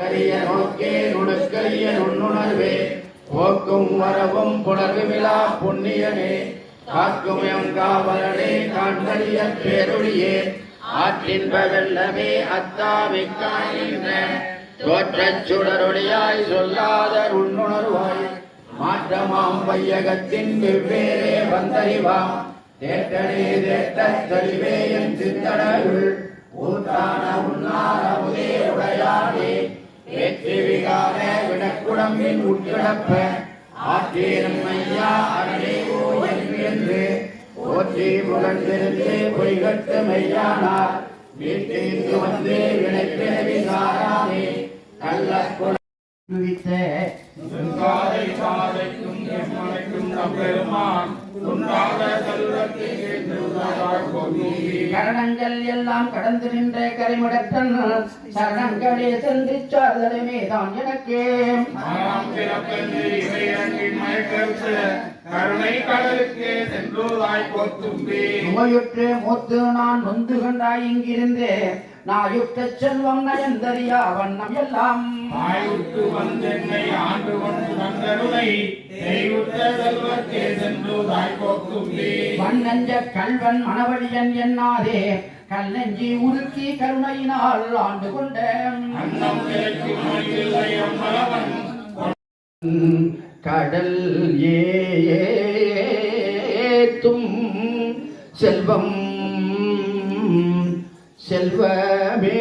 கரிய நோக்கே நுணுக்கரிய நுண்ணுணர்வே போக்கும் வரவும் புலகு விழா புண்ணியனே காக்கும் எம் காவலனே காண்பறிய பேருளியே ஆற்றின்ப வெள்ளமே அத்தாமை தோற்றச் சுடரொளியாய் சொல்லாத உண்ணுணர்வாய் மாற்றமாம் பையகத்தின் வெவ்வேறே வந்தறிவாம் தேட்டனே தேட்ட தெளிவே என் சித்தடகுள் ஊத்தான உன்னார விடக்குடம்பின் உட்கிடப்ப. ஆற்றேனும் ஐயா அரணே ஓ என்று போற்றி புகழ்ந்திருந்து பொய்கட்டு மெய்யானார். வீட்டிற்கு வந்து வினைப்பிறவி சாரானே கள்ளக்குட காதை செல்வத்தில் கரணங்கள் எல்லாம் கடந்து நின்ற கரிமுடத்தன் சரணங்களே சென்று சார்தலுமே தான் எனக்கு. கருணை கடலுக்கு சென்றுதாய் கொத்தும்பி நோயுற்று மூத்து நான் நொந்து கண்டாய் இங்கிருந்து. நாயுற்ற செல்வம் நயந்தறியா வண்ணம் எல்லாம். ஆயுட்டு வந்தென்னை ஆண்டு கொண்டு நந்தருளை தெய்வுற்ற மண்ணஞ்ச கல்வன் மணவழியன் என்னாதே? கல்லஞ்சி உருக்கி கருணையினால் ஆண்டு கொண்ட கடல் ஏத்தும் செல்வம் செல்வமே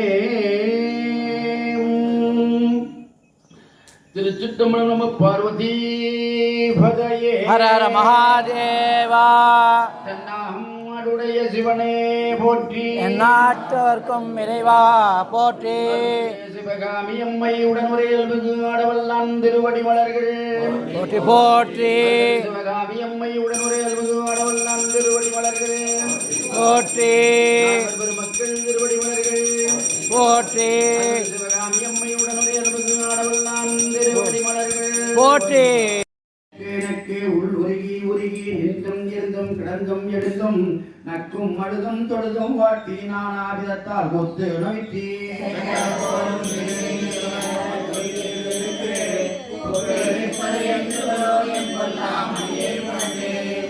திருச்சிட்டம்பலம் நம பார்வதி பதையே. ஹர ஹர மகாதேவா. தன்னாடுடைய சிவனே போற்றி. எந்நாட்டவர்க்கும் இறைவா போற்றி. சிவகாமி அம்மை உடனுரையில் மிகு ஆடவல்லான் திருவடி மலர்கள் போற்றி போற்றி. சிவகாமி அம்மை உடனுரையில் மிகு ஆடவல்லான் திருவடி மலர்கள் போற்றி. பெருமக்கள் திருவடி மலர்கள் போற்றி. போற்றி. எனக்கு உள் உருகி உருகி நின்றும் இருந்தும் கிடந்தும் எடுத்தும் நக்கும் அழுதும் தொழுதும் வாட்டி நான் ஆவிதத்தால் ஒத்து நோய்த்தி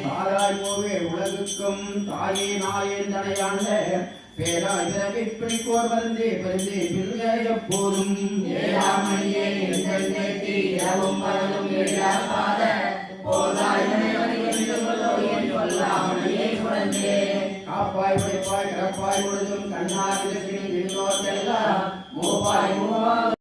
தாராய் உலகுக்கும் தாயே நாயே தனையாண்ட பேராய் பிறவி பிடிக்கோர் மருந்தே பருந்தே பில்க எப்போதும். ஏழாமணியே எங்கள் நேர்த்தி இரவும் பகலும் எழாத காப்பாய் மூப்பாய் மூவா